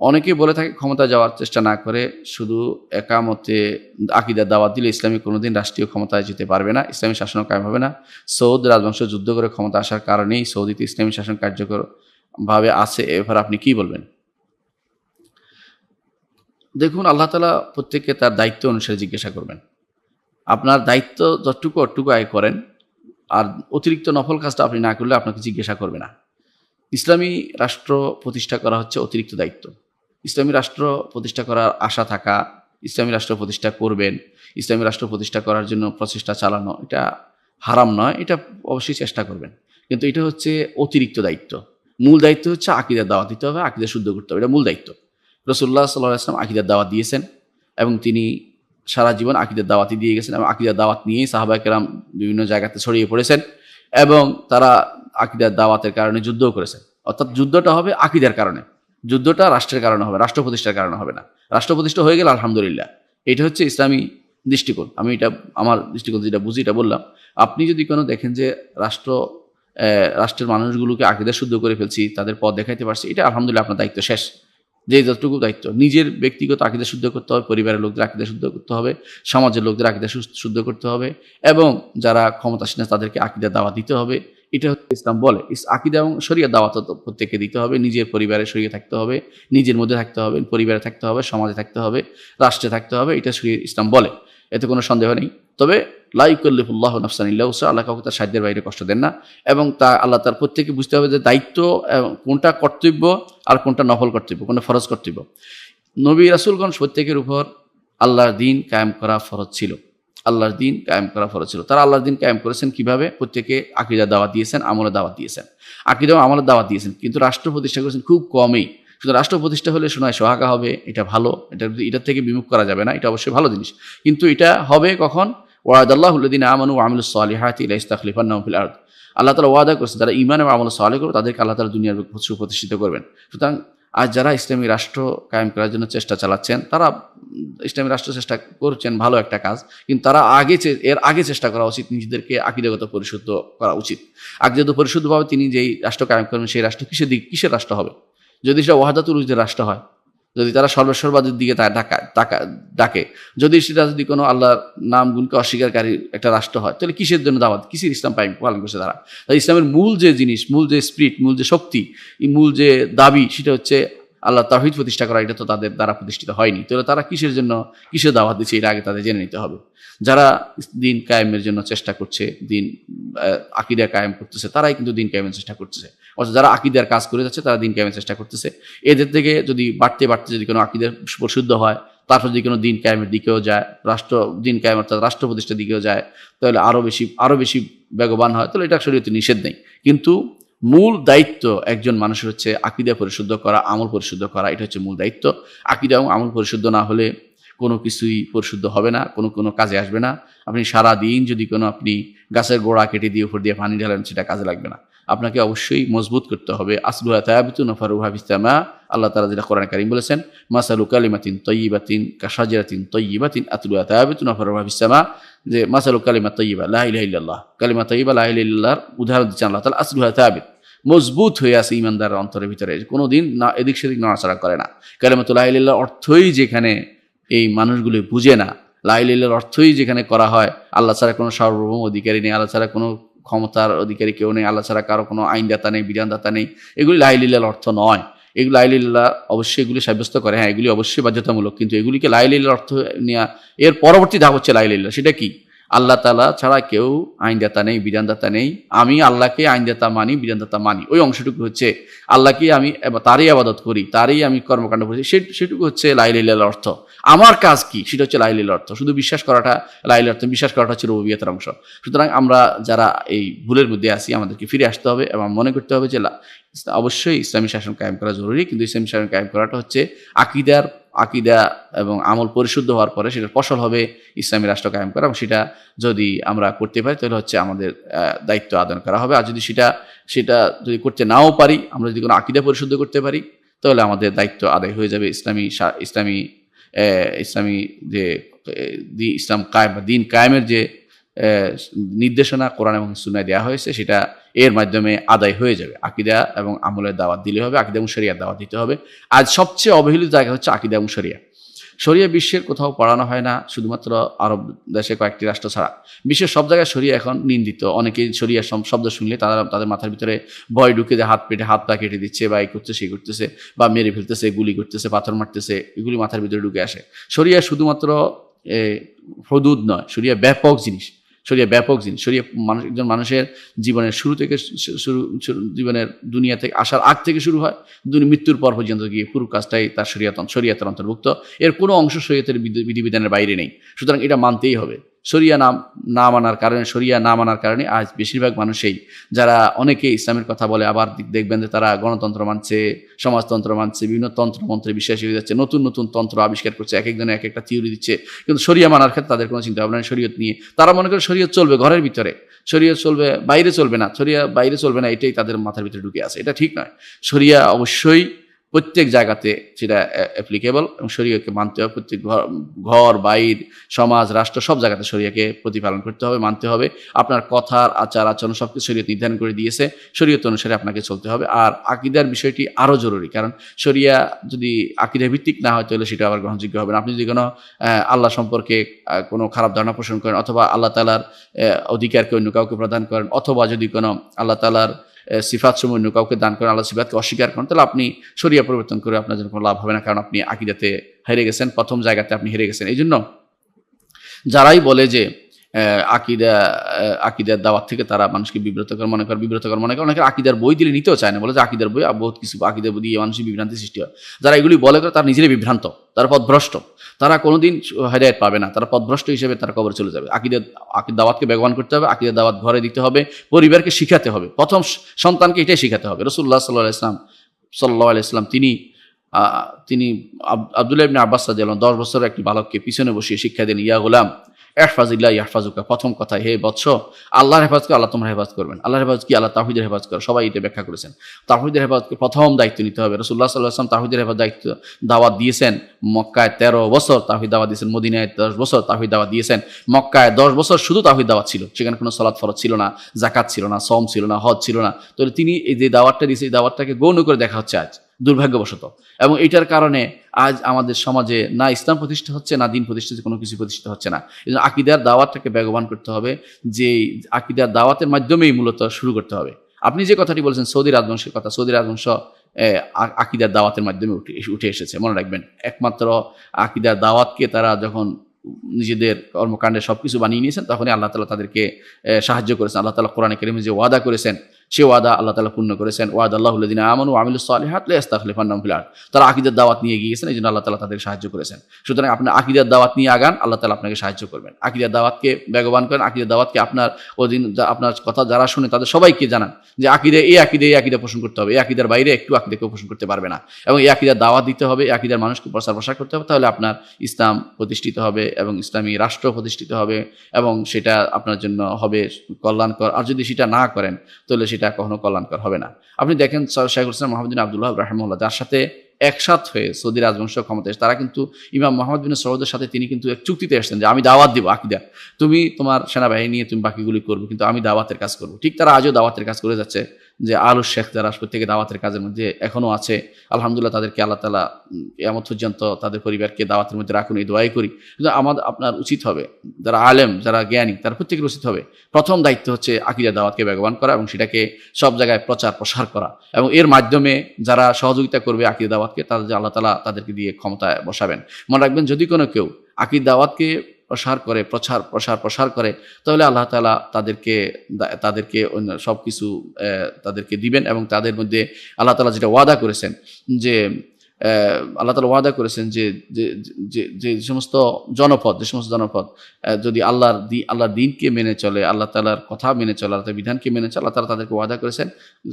অনেকেই বলে থাকে ক্ষমতা যাওয়ার চেষ্টা না করে শুধু একামতে আকিদার দাওয়াত দিলে ইসলামী কোনোদিন রাষ্ট্রীয় ক্ষমতায় যেতে পারবে না, ইসলামী শাসন কায়েম হবে না। সৌদ রাজবংশ যুদ্ধ করে ক্ষমতা আসার কারণেই সৌদিতে ইসলামী শাসন কার্যকর ভাবে আছে এবার আপনি কি বলবেন? দেখুন, আল্লাহ তালা প্রত্যেককে তার দায়িত্ব অনুসারে জিজ্ঞাসা করবেন। আপনার দায়িত্ব যতটুকু অটুকু আয় করেন, আর অতিরিক্ত নফল কাজটা আপনি না করলে আপনাকে জিজ্ঞাসা করবে না। ইসলামী রাষ্ট্র প্রতিষ্ঠা করা হচ্ছে অতিরিক্ত দায়িত্ব। ইসলামী রাষ্ট্র প্রতিষ্ঠা করার আশা থাকা, ইসলামী রাষ্ট্র প্রতিষ্ঠা করবেন, ইসলামী রাষ্ট্র প্রতিষ্ঠা করার জন্য প্রচেষ্টা চালানো, এটা হারাম নয়, এটা অবশ্যই চেষ্টা করবেন। কিন্তু এটা হচ্ছে অতিরিক্ত দায়িত্ব। মূল দায়িত্ব হচ্ছে আকিদার দাওয়াত দিতে হবে, আকিদা শুদ্ধ করতে হবে, এটা মূল দায়িত্ব। রসুল্লাহ সাল্লাহ আসলাম আকিদার দাওয়াত দিয়েছেন এবং তিনি সারা জীবন আকিদার দাওয়াতি দিয়ে গেছেন এবং আকিদার দাওয়াত নিয়েই সাহাবাকেরাম বিভিন্ন জায়গাতে ছড়িয়ে পড়েছেন এবং তারা আকিদার দাওয়াতের কারণে যুদ্ধও করেছেন। অর্থাৎ যুদ্ধটা হবে আকিদার কারণে। যুদ্ধটা রাষ্ট্রের কারণে হবে, রাষ্ট্র প্রতিষ্ঠার কারণে হবে না। রাষ্ট্র প্রতিষ্ঠা হয়ে গেলে, আলহামদুলিল্লাহ। এটা হচ্ছে ইসলামী দৃষ্টিকোণ। আমি এটা, আমার দৃষ্টিকোণ যেটা বুঝি, এটা বললাম। আপনি যদি কোনো দেখেন যে রাষ্ট্র রাষ্ট্রের মানুষগুলোকে আকিদা শুদ্ধ করে ফেলছি, তাদের পথ দেখাইতে পারছি, এটা আলহামদুলিল্লাহ আপনার দায়িত্ব শেষ। যে যতটুকু দায়িত্ব, নিজের ব্যক্তিগত আকিদা শুদ্ধ করতে হবে, পরিবারের লোকদের আকিদা শুদ্ধ করতে হবে, সমাজের লোকদের আকিদা শুদ্ধ করতে হবে, এবং যারা ক্ষমতাসীন তাদেরকে আকিদা দাওয়া দিতে হবে। এটা হচ্ছে ইসলাম বলে, ইস, আকিদা এবং শরিয়া দাওয়াত প্রত্যেককে দিতে হবে, নিজের পরিবারে শরীরে থাকতে হবে, নিজের মধ্যে থাকতে হবে, পরিবারে থাকতে হবে, সমাজে থাকতে হবে, রাষ্ট্রে থাকতে হবে, এটা শরীর ইসলাম বলে, এতে কোনো সন্দেহ নেই। তবে লাইকুল্লিফুল্লাহ নফসানিল্লাহ আল্লাহ কাউকে তার সাধ্যের বাইরে কষ্ট দেন না এবং তা আল্লাহ তার প্রত্যেকে বুঝতে হবে যে দায়িত্ব কোনটা কর্তব্য আর কোনটা নফল কর্তব্য, কোনটা ফরজ কর্তব্য। নবী রাসুলগঞ্জ প্রত্যেকের উপর আল্লাহর দিন কায়েম করা ফরজ ছিল। আল্লাহর দিন কায়েম করা ফরজ ছিল। তারা আল্লাহর দিন কায়েম করেছেন কীভাবে? প্রত্যেকে আকিদা দাওয়াত দিয়েছেন আমলের দাওয়াত দিয়েছেন। আকিদা ও আমলের দাওয়াত দিয়েছেন, কিন্তু রাষ্ট্র প্রতিষ্ঠা করেছেন খুব কমই। শুধু রাষ্ট্র প্রতিষ্ঠা হলে শোনায় সোহাগা হবে, এটা ভালো, এটা এটার থেকে বিমুখ করা যাবে না, এটা অবশ্যই ভালো জিনিস। কিন্তু এটা হবে কখন? ওয়াদাল্লাহুল্লাদিন আমানু আমল সালিহাতি ইলা ইস্তাখলিফান্নাহু ফিল আরদ। আল্লাহ তালা ওয়াদা করেছে যারা ইমান এবং আমল সালে করবে তাদেরকে আল্লাহ তালা দুনিয়ার সুপ্রতিষ্ঠিত করবেন। সুতরাং আজ যারা ইসলামী রাষ্ট্র কায়েম করার জন্য চেষ্টা চালাচ্ছেন, তারা ইসলামী রাষ্ট্র চেষ্টা করছেন ভালো একটা কাজ, কিন্তু তারা আগে এর আগে চেষ্টা করা উচিত নিজেদেরকে আকিদাগত পরিশুদ্ধ করা উচিত। আকিদাগত পরিশুদ্ধভাবে তিনি যেই রাষ্ট্র কায়েম করবেন, সেই রাষ্ট্র কিসের দিক, কিসের রাষ্ট্র হবে? যদি সেটা ওয়াহাদাতুল রাষ্ট্র হয় যদি তারা সর্বস্বরবাদের দিকে ডাকা যদি সেটা যদি কোনো আল্লাহর নাম গুণকে অস্বীকারী একটা রাষ্ট্র হয়, তাহলে কিসের জন্য দাওয়াত? কিসের ইসলাম পালন করছে তারা? ইসলামের মূল যে জিনিস, মূল যে স্পিরিট মূল যে শক্তি মূল যে দাবি, সেটা হচ্ছে আল্লাহ তাহিদ প্রতিষ্ঠা করা, এটা তো তাদের দ্বারা প্রতিষ্ঠিত হয়নি। তাহলে তারা কিসের জন্য, কিসের দাওয়াত দিচ্ছে, এটা আগে তাদের জেনে নিতে হবে। যারা দিন কায়েমের জন্য চেষ্টা করছে, দিন আকিদা কায়েম করতেছে, তারাই কিন্তু দিন কায়েমের চেষ্টা করতেছে। অর্থাৎ যারা আকিদার কাজ করে যাচ্ছে, তারা দিন কায়েমের চেষ্টা করতেছে। এদের থেকে যদি বাড়তে বাড়তে যদি কোনো আকিদের পরিশুদ্ধ হয়, তারপর যদি কোনো দিন কায়েমের দিকেও যায়, রাষ্ট্র, দিন কায়েম অর্থাৎ রাষ্ট্র প্রতিষ্ঠার দিকেও যায়, তাহলে আরও বেশি আরও বেশি বেগবান হয়। তাহলে এটা শরীয়তে নিষেধ নেই। কিন্তু মূল দায়িত্ব একজন মানুষের হচ্ছে আকিদা পরিশুদ্ধ করা, আমল পরিশুদ্ধ করা, এটা হচ্ছে মূল দায়িত্ব। আকিদা এবং আমল পরিশুদ্ধ না হলে কোনো কিছুই পরিশুদ্ধ হবে না, কোনো কোনো কাজে আসবে না। আপনি সারা দিন যদি কোনো আপনি গাছের গোড়া কেটে দিয়ে, উপর দিয়ে পানি ঢালেন, সেটা কাজে লাগবে না। আপনাকে অবশ্যই মজবুত করতে হবে। আসলুহা তায়াবিতু নফারুহা বিস্তামা আল্লাহ তালা যেটা কোরআন কারিম বলেছেন, মাসালু কালিমাতিন তৈবাতিন কাসাজিরাতিন তৈবাতিন আতলুহা তায়াবিতু নফারুহা বিস্তামা যে মাসালু কালিমা তৈবা লাহ ইল্লাল্লাহ, কালিমা তৈবা লাহ ইল্লাহর উদাহরণ দিচ্ছেন আল্লাহ তালা আসলুহা তায়াবিত। মজবুত হয়ে আছে ইমানদার অন্তরের ভিতরে কোনো দিন না, এদিক সেদিক নড়াচড়া করে না। কালিমাতুল্লাহ ইল্লাহ অর্থই যেখানে এই মানুষগুলি বুঝে না লাইলিল্লার অর্থই যেখানে করা হয়, আল্লাহ ছাড়া কোনো সার্বভৌম অধিকারী নেই, আল্লাহ ছাড়া কোনো ক্ষমতার অধিকারী কেউ নেই, আল্লাহ ছাড়া কারও কোনো আইনদাতা নেই, বিধানদাতা নেই। এগুলি লাইলিল্লার অর্থ নয়। এগুলো লাইলিল্লাহ অবশ্যই এগুলি সাব্যস্ত করে। হ্যাঁ এগুলি অবশ্যই বাধ্যতামূলক। কিন্তু এগুলিকে লাইলিল্লার অর্থ নেওয়া এর পরবর্তী ধাপ হচ্ছে লাইলিল্লাহ। সেটা কি? আল্লাহ তালা ছাড়া কেউ আইনদাতা নেই, বিধানদাতা নেই। আমি আল্লাহকে আইনদাতা মানি, বিধানদাতা মানি। ওই অংশটুকু হচ্ছে আল্লাহকে আমি তারই আবাদত করি, তারই আমি কর্মকাণ্ড করি। সেটুকু হচ্ছে লাইলিল্লার অর্থ। আমার কাজ কি? সেটা হচ্ছে লাইলিল অর্থ। শুধু বিশ্বাস করাটা লাইল অর্থ, বিশ্বাস করাটা হচ্ছে রবিয়তের অংশ। সুতরাং আমরা যারা এই ভুলের মধ্যে আছি, আমাদেরকে ফিরে আসতে হবে এবং মনে করতে হবে যে অবশ্যই ইসলামী শাসন কায়েম করা জরুরি, কিন্তু ইসলামী শাসন কায়েম করাটা হচ্ছে আকিদার, আকিদা এবং আমল পরিশুদ্ধ হওয়ার পরে সেটার ফসল হবে ইসলামী রাষ্ট্র কায়েম করা। এবং সেটা যদি আমরা করতে পারি, তাহলে হচ্ছে আমাদের দায়িত্ব আদান করা হবে। আর যদি সেটা সেটা যদি করতে নাও পারি, আমরা যদি কোনো আকিদা পরিশুদ্ধ করতে পারি, তাহলে আমাদের দায়িত্ব আদায় হয়ে যাবে ইসলামী ইসলামী ইসলামী যে ইসলাম কায়েম বা দিন কায়েমের যে নির্দেশনা কোরআন এবং সুনায় দেওয়া হয়েছে, সেটা এর মাধ্যমে আদায় হয়ে যাবে। আকিদা এবং আমলের দাওয়াত দিলে হবে, আকিদা এবং শরিয়ার দাওয়াত দিতে হবে। আজ সবচেয়ে অবহেলিত জায়গা হচ্ছে আকিদা এবং শরিয়া। শরিয়া বিশ্বের কোথাও পড়ানো হয় না, শুধুমাত্র আরব দেশে কয়েকটি রাষ্ট্র ছাড়া। বিশ্বের সব জায়গায় শরিয়া এখন নিন্দিত। অনেকেই সম- শব্দ শুনলে তারা তাদের মাথার ভিতরে ভয় ঢুকে যে হাত পেটে হাত পা কেটে দিচ্ছে বা এই করছে সেই করতেছে বা মেরে ফেলতেছে, গুলি করতেছে, পাথর মারতেছে, এগুলি মাথার ভিতরে ঢুকে আসে। সরিয়া শুধুমাত্র হদুদ নয় সরিয়া ব্যাপক জিনিস। শরিয়া ব্যাপক জিনিস শরিয়া মানুষ, একজন মানুষের জীবনের শুরু থেকে শুরু জীবনের দুনিয়া থেকে, আসার আগ থেকে শুরু হয় মৃত্যুর পর পর্যন্ত গিয়ে পুরো কাজটাই তার শরিয়াতন শরিয়াতের অন্তর্ভুক্ত। এর কোনো অংশ শরীয়তের বিধি- বিধিবিধানের বাইরে নেই। সুতরাং এটা মানতেই হবে। শরিয়া নাম না মানার কারণে, শরিয়া না মানার কারণে আজ বেশিরভাগ মানুষই, যারা অনেকে ইসলামের কথা বলে, আবার দেখবেন যে তারা গণতন্ত্র মানছে, সমাজতন্ত্র মানছে, বিভিন্ন তন্ত্র মন্ত্রে বিশ্বাসী হয়ে যাচ্ছে, নতুন নতুন তন্ত্র আবিষ্কার করছে, এক একজনে এক একটা থিওরি দিচ্ছে। কিন্তু শরিয়া মানার ক্ষেত্রে তাদের কোনো চিন্তা ভাবনা শরীয়ত নিয়ে। তারা মনে করে শরীয়ত চলবে ঘরের ভিতরে। শরীয়ত চলবে, বাইরে চলবে না। শরিয়া বাইরে চলবে না, এটাই তাদের মাথার ভিতরে ঢুকে আছে। এটা ঠিক নয়। শরিয়া অবশ্যই প্রত্যেক জায়গাতে সেটা অ্যাপ্লিকেবল এবং শরীয়কে মানতে হবে। প্রত্যেক ঘর বাইর সমাজ, রাষ্ট্র সব জায়গাতে শরীয়কে প্রতিপালন করতে হবে, মানতে হবে। আপনার কথার, আচার, আচরণ সব কিছু শরীয়ত নির্ধারণ করে দিয়েছে। শরীয়ত অনুসারে আপনাকে চলতে হবে। আর আকিদার বিষয়টি আরও জরুরি, কারণ শরিয়া যদি আকিদা ভিত্তিক না হয়, তাহলে সেটা আবার গ্রহণযোগ্য হবে না। আপনি যদি কোনো আল্লাহ সম্পর্কে কোনো খারাপ ধারণা পোষণ করেন অথবা আল্লাহ তালার অধিকারকে অন্য কাউকে প্রদান করেন, অথবা যদি কোনো আল্লাহ তালার সিফাত সময় অন্য কাউকে দান করেন, আল্লাহ সিফাতকে অস্বীকার করেন, তাহলে আপনি সরিয়া পরিবর্তন করে আপনার জন্য কোনো লাভ হবে না, কারণ আপনি আকিদাতে হেরে গেছেন, প্রথম জায়গাতে আপনি হেরে গেছেন। এই জন্য যারাই বলে যে আকিদা আকিদার দাওয়াত থেকে তারা মানুষকে বিব্রতকর মনে করে, বিব্রতকর মনে করে। অনেকে আকিদার বই দিলে নিতেও চায় না, বলে যে আকিদার বই বহুত কিছু আকিদার বই দিয়ে মানুষের বিভ্রান্তি সৃষ্টি হয়। যারা এগুলি বলে করে তারা নিজেরাই বিভ্রান্ত, তারা পথভ্রষ্ট তারা কোনোদিন হেদায়ত পাবে না, তারা পথভ্রষ্ট হিসেবে তারা কবর চলে যাবে। আকিদের আকিদ দাওয়াতকে বেগবান করতে হবে, আকিদের দাওয়াত ঘরে দিতে হবে, পরিবারকে শিখাতে হবে। প্রথম সন্তানকে এটাই শিখাতে হবে। রসুল্লাহ সাল্লাহ ইসলাম সাল্লাহ ইসলাম তিনি তিনি আব- আব্দুল্লাহ আব্বাস দশ বছরের একটি বালককে পিছনে বসিয়ে শিক্ষা দেন ইয়া গোলাম এহফাজিল্লাহ ইয়াহফাজুকা প্রথম কথা, হে বৎস, আল্লাহর হেফাজ করে আল্লাহ তোমার হেফাজ করবেন। আল্লাহর হেফাজ কি? আল্লাহ তাহিদের হেফাজ করে। সবাই এটা ব্যাখ্যা করেছেন। তাহিদের হেফাজকে প্রথম দায়িত্ব নিতে হবে। রসুল্লাহ সাল্লাহ আসলাম তাহিদের হেফাজ দায়িত্ব, দাওয়াত দিয়েছেন মক্কায় তেরো বছর তাহিদ দাওয়াত দিয়েছেন, মদিনায় দশ বছর তাহিদ দাওয়াত দিয়েছেন। মক্কায় দশ বছর শুধু তাহিদ দাওয়াত ছিল। সেখানে কোনো সলাৎ ফরত ছিল না জাকাত ছিল না সম ছিল না, হজ ছিল না। তো তিনি এই যে দাওয়াতটা দিয়েছে, এই দাওয়াতটাকে গৌণ করে দেখা হচ্ছে আজ। দুর্ভাগ্যবশত। এবং এটার কারণে আজ আমাদের সমাজে না ইসলাম প্রতিষ্ঠা হচ্ছে, না দিন প্রতিষ্ঠা কোনো কিছু প্রতিষ্ঠিত হচ্ছে না। এই জন্য আকিদার দাওয়াতটাকে বেগবান করতে হবে, যে আকিদার দাওয়াতের মাধ্যমেই মূলত শুরু করতে হবে। আপনি যে কথাটি বলছেন, সৌদি রাজবংশের কথা, সৌদি রাজবংশ আকিদার দাওয়াতের মাধ্যমে উঠে উঠে এসেছে, মনে রাখবেন। একমাত্র আকিদার দাওয়াতকে তারা যখন নিজেদের কর্মকাণ্ডে সব কিছু বানিয়ে নিয়েছেন, তখনই আল্লাহ তালা তাদেরকে সাহায্য করেছেন। আল্লাহ তালা কোরআন কেরিমে যে ওয়াদা করেছেন সে ওয়াদা আল্লাহ তালা পূর্ণ করেছেন। ওয়াদ আল্লাহুল্লাদিন আমানু আমিলুস সালিহাত লিয়াস্তাখলিফান্নাহুম ফিল আরদ। তারা আকিদার দাওয়াত নিয়ে গিয়েছেন এই জন্য আল্লাহ তালা তাদের সাহায্য করেছেন। সুতরাং আপনার আকিদার দাওয়াত নিয়ে আগান, আল্লাহ তালা আপনাকে সাহায্য করবেন। আকিদার দাওয়াতকে বেগবান করেন, আকিদার দাওয়াতকে আপনার যা- আপনার কথা যারা শুনে তাদের সবাইকে জানান যে আকিদে এই আকিদে এই আকিদা পোষণ করতে হবে, এই আকিদার বাইরে একটু আকিদা কেউ পোষণ করতে পারবে না। এবং এই আকিদার দাওয়াত দিতে হবে, এই আকিদার মানুষকে প্রচার প্রসার করতে হবে, তাহলে আপনার ইসলাম প্রতিষ্ঠিত হবে এবং ইসলামী রাষ্ট্র প্রতিষ্ঠিত হবে এবং সেটা আপনার জন্য হবে কল্যাণকর। আর যদি সেটা না করেন, তাহলে সেটা কখনো কল্যাণকর হবে না। আপনি দেখেন শাহুল ইসলাম মোহাম্মদিন আবদুল্লাহ রাহমুল্লাহ যার সাথে একসাথ হয়ে সৌদি রাজবংশ ক্ষমতা তারা কিন্তু ইমাম মোহাম্মদ বিন সৌদের সাথে তিনি কিন্তু এক চুক্তিতে এসেছেন যে আমি দাওয়াত দিব আকিদা। তুমি তোমার সেনাবাহিনী নিয়ে তুমি বাকিগুলি করব, কিন্তু আমি দাওয়াতের কাজ করব। ঠিক তারা আজও দাওয়াতের কাজ করে যাচ্ছে। যে আলু শেখ যারা প্রত্যেকে দাওয়াতের কাজের মধ্যে এখনও আছে। আলহামদুলিল্লাহ তাদেরকে আল্লাহ তালা এমন পর্যন্ত তাদের পরিবারকে দাওয়াতের মধ্যে রাখুন, এই দোয়াই করি। কিন্তু আমাদের আপনার উচিত হবে, যারা আলেম, যারা জ্ঞানী, তারা প্রত্যেকের উচিত হবে প্রথম দায়িত্ব হচ্ছে আকিদা দাওয়াতকে বেগবান করা এবং সেটাকে সব জায়গায় প্রচার প্রসার করা। এবং এর মাধ্যমে যারা সহযোগিতা করবে আকিদা দাওয়াতকে তাদের আল্লাহ তালা তাদেরকে দিয়ে ক্ষমতায় বসাবেন। মনে রাখবেন যদি কোনো কেউ আকিদ দাওয়াতকে প্রসার করে, প্রচার, প্রসার প্রসার করে, তাহলে আল্লাহ তালা তাদেরকে তাদেরকে সব কিছু তাদেরকে দিবেন এবং তাদের মধ্যে আল্লাহ তালা যেটা ওয়াদা করেছেন যে আল্লাহ তালা ওয়াদা করেছেন যে, যে- সমস্ত জনপদ, যে সমস্ত জনপদ যদি আল্লাহর দি, আল্লাহর দিনকে মেনে চলে, আল্লাহ তালার কথা মেনে চলে, আল্লাহ বিধানকে মেনে চলে, আল্লাহ তালা তাদেরকে ওয়াদা করেছেন।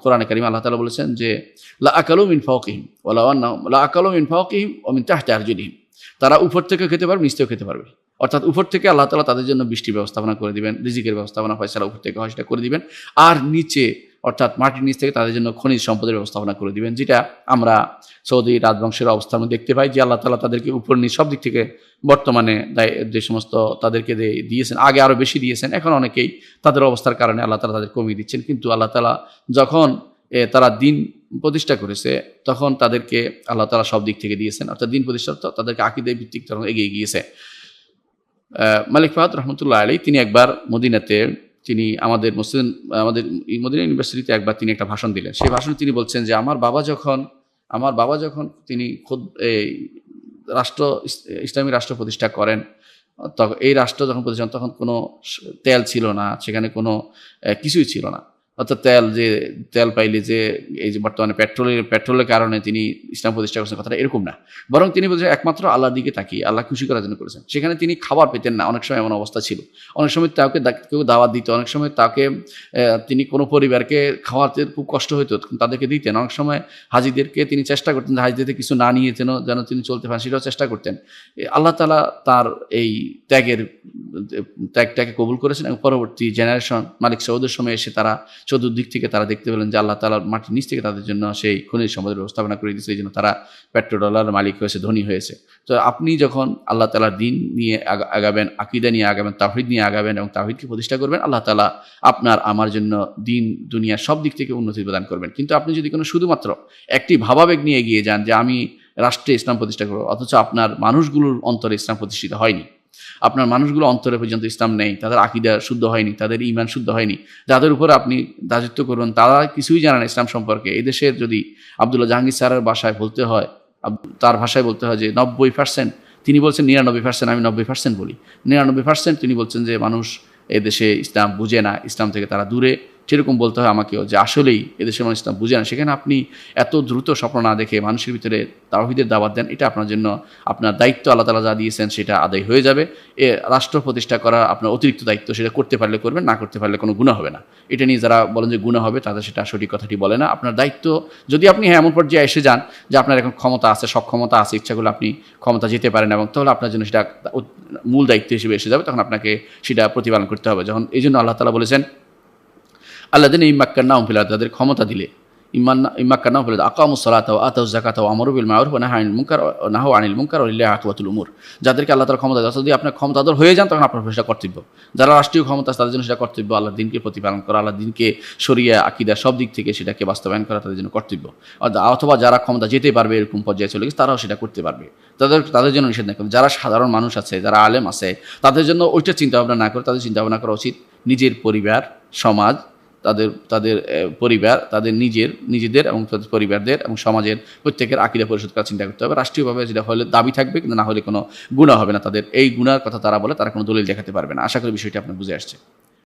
কোরআনে কারিম আল্লাহ তালা বলেছেন যে, লা আকালু মিন ফাওকিহিম ওলা লা আকালু মিন ফাওকিহিম ও মিন তাহতে আরজুলিহিম। তারা উপর থেকে খেতে পারবে, নিচেও খেতে পারবে। অর্থাৎ উপর থেকে আল্লাহ তালা তাদের জন্য বৃষ্টির ব্যবস্থাপনা করে দিবেন, রিজিকের ব্যবস্থাপনা, ফয়সালা উপর থেকে হয় সেটা করে দিবেন, আর নিচে অর্থাৎ মাটির নিচ থেকে তাদের জন্য খনিজ সম্পদের ব্যবস্থাপনা করে দিবেন, যেটা আমরা সৌদি রাজবংশের অবস্থান দেখতে পাই যে আল্লাহ তালা তাদেরকে উপর নিচ সব দিক থেকে বর্তমানে যে সমস্ত তাদেরকে দিয়েছেন, আগে আরও বেশি দিয়েছেন, এখন অনেকেই তাদের অবস্থার কারণে আল্লাহ তালা তাদের কমিয়ে দিচ্ছেন, কিন্তু আল্লাহ তালা যখন তারা দিন প্রতিষ্ঠা করেছে, তখন তাদেরকে আল্লাহ তালা সব দিক থেকে দিয়েছেন, অর্থাৎ দিন প্রতিষ্ঠা তাদেরকে আকিদে ভিত্তিক তখন এগিয়ে গিয়েছে। মালিক ফাহাদ রহমতুল্লাহ আলী তিনি একবার মদিনাতে, তিনি আমাদের মুসলিম, আমাদের মদিনা ইউনিভার্সিটিতে একবার তিনি একটা ভাষণ দিলেন। সেই ভাষণে তিনি বলছেন যে, আমার বাবা যখন, আমার বাবা যখন তিনি খুদ, এই রাষ্ট্র ইসলামী রাষ্ট্র প্রতিষ্ঠা করেন তখন এই রাষ্ট্র যখন প্রতিষ্ঠান তখন কোনো তেল ছিল না, সেখানে কোনো কিছুই ছিল না। অর্থাৎ তেল যে, তেল পাইলে যে, এই যে বর্তমানে পেট্রোলের পেট্রোলের কারণে তিনি ইসলাম প্রতিষ্ঠা করেছেন, কথাটা এরকম না। বরং তিনি বলছেন একমাত্র আল্লাহর দিকে তাকিয়ে আল্লাহ খুশি করার জন্য করেছেন। সেখানে তিনি খাবার পেতেন না, অনেক সময় এমন অবস্থা ছিল। অনেক সময় তাকে কেউ দাওয়াত দিত, অনেক সময় তাকে তিনি কোনো পরিবারকে খাওয়াতে খুব কষ্ট হতো তাদেরকে দিতেন। অনেক সময় হাজিদেরকে তিনি চেষ্টা করতেন যে হাজিদের কিছু না নিয়ে যেন যেন তিনি চলতে পারেন, সেটাও চেষ্টা করতেন। আল্লাহ তালা তার এই ত্যাগের ত্যাগটাকে কবুল করেছেন এবং পরবর্তী জেনারেশন মালিক সৌদের সময় এসে তারা চতুর্দিক থেকে তারা দেখতে পেলেন যে আল্লাহ তালার মাটির নিচ থেকে তাদের জন্য সেই খনিজ সম্পদের ব্যবস্থাপনা করে দিয়েছে, এই জন্য তারা পেট্রো ডলার মালিক হয়েছে, ধনী হয়েছে। তো আপনি যখন আল্লাহ তালার দিন নিয়ে আগাবেন, আকিদা নিয়ে আগাবেন তাহিদ নিয়ে আগাবেন এবং তাহিদকে প্রতিষ্ঠা করবেন, আল্লাহ তালা আপনার, আমার জন্য দিন দুনিয়ার সব দিক থেকে উন্নতি প্রদান করবেন। কিন্তু আপনি যদি কোনো শুধুমাত্র একটি ভাবাবেগ নিয়ে এগিয়ে যান যে আমি রাষ্ট্রে ইসলাম প্রতিষ্ঠা করব, অথচ আপনার মানুষগুলোর অন্তরে ইসলাম প্রতিষ্ঠিত হয়নি আপনার মানুষগুলো অন্তরে পর্যন্ত ইসলাম নেই, তাদের আকিদা শুদ্ধ হয়নি, তাদের ইমান শুদ্ধ হয়নি, যাদের উপর আপনি রাজত্ব করুন, তারা কিছুই জানেন ইসলাম সম্পর্কে। এই দেশের যদি আবদুল্লাহ জাহাঙ্গীর স্যারের ভাষায় বলতে হয় তার ভাষায় বলতে হয় যে নব্বই পার্সেন্ট তিনি বলছেন নিরানব্বই পার্সেন্ট আমি নব্বই পার্সেন্ট বলি। নিরানব্বই পার্সেন্ট তিনি বলছেন যে মানুষ এদেশে ইসলাম বুঝে না, ইসলাম থেকে তারা দূরে। সেরকম বলতে হয় আমাকেও যে আসলেই এদেশের মানুষ ইসলাম বুঝে না। সেখানে আপনি এত দ্রুত স্বপ্ন না দেখে মানুষের ভিতরে তাওহিদের দাওয়াত দেন, এটা আপনার জন্য আপনার দায়িত্ব, আল্লাহ তালা যা দিয়েছেন সেটা আদায় হয়ে যাবে। এ রাষ্ট্র প্রতিষ্ঠা করা আপনার অতিরিক্ত দায়িত্ব সেটা করতে পারলে করবেন, না করতে পারলে কোনো গুণা হবে না। এটা নিয়ে যারা বলেন যে গুণা হবে তাদের সেটা সঠিক কথাটি বলে না। আপনার দায়িত্ব, যদি আপনি হ্যাঁ এমন পর্যায়ে এসে যান যে আপনার এখন ক্ষমতা আছে, সক্ষমতা আছে, ইচ্ছা করলে আপনি ক্ষমতা যেতে পারেন এবং তাহলে আপনার জন্য সেটা মূল দায়িত্ব হিসেবে এসে যাবে, তখন আপনাকে সেটা প্রতিপালন করতে হবে। যখন এই জন্য আল্লাহ তালা বলেছেন আল্লাহ দিন ইমাক্কার নাম ফিলা তাদের ক্ষমতা দিলে। ইমান ইমাক্কার নাম ফিলা আকামু সালাত আতাউ জাকাত আমরুবিল মাউরুফ নাহা আনিল মুনকার নাহ আনিল মুনকার ইল্লা আকবাতুল উমুর। যাদেরকে আল্লাহ তালা ক্ষমতা যদি আপনার ক্ষমতাধর হয়ে যান, তখন আপনার সেটা কর্তব্য। যারা রাষ্ট্রীয় ক্ষমতা তাদের জন্য সেটা কর্তব্য। আল্লাহ দিনকে প্রতিপালন করা আল্লাহ দিনকে সরিয়ে আকিদা সব দিক থেকে সেটাকে বাস্তবায়ন করা তাদের জন্য কর্তব্য। অথবা যারা ক্ষমতা যেতে পারবে, এরকম পর্যায়ে চলে গেছে, তারাও সেটা করতে পারবে। তাদের তাদের জন্য নিষেধ না করবে যারা সাধারণ মানুষ আছে, যারা আলেম আছে, তাদের জন্য ওইটা চিন্তা ভাবনা না করে, তাদের চিন্তা ভাবনা করা উচিত নিজের পরিবার, সমাজ তাদের তাদের পরিবার, তাদের নিজের, নিজেদের এবং তাদের পরিবারদের এবং সমাজের প্রত্যেকের আকিরা পরিশোধ করার চিন্তা করতে হবে। রাষ্ট্রীয়ভাবে যেটা হলে দাবি থাকবে, কিন্তু না হলে কোনো গুণা হবে না। তাদের এই গুণার কথা তারা বলে, তারা কোনো দলিল দেখাতে পারবে না। আশা করি বিষয়টি আপনার বুঝে আসছে।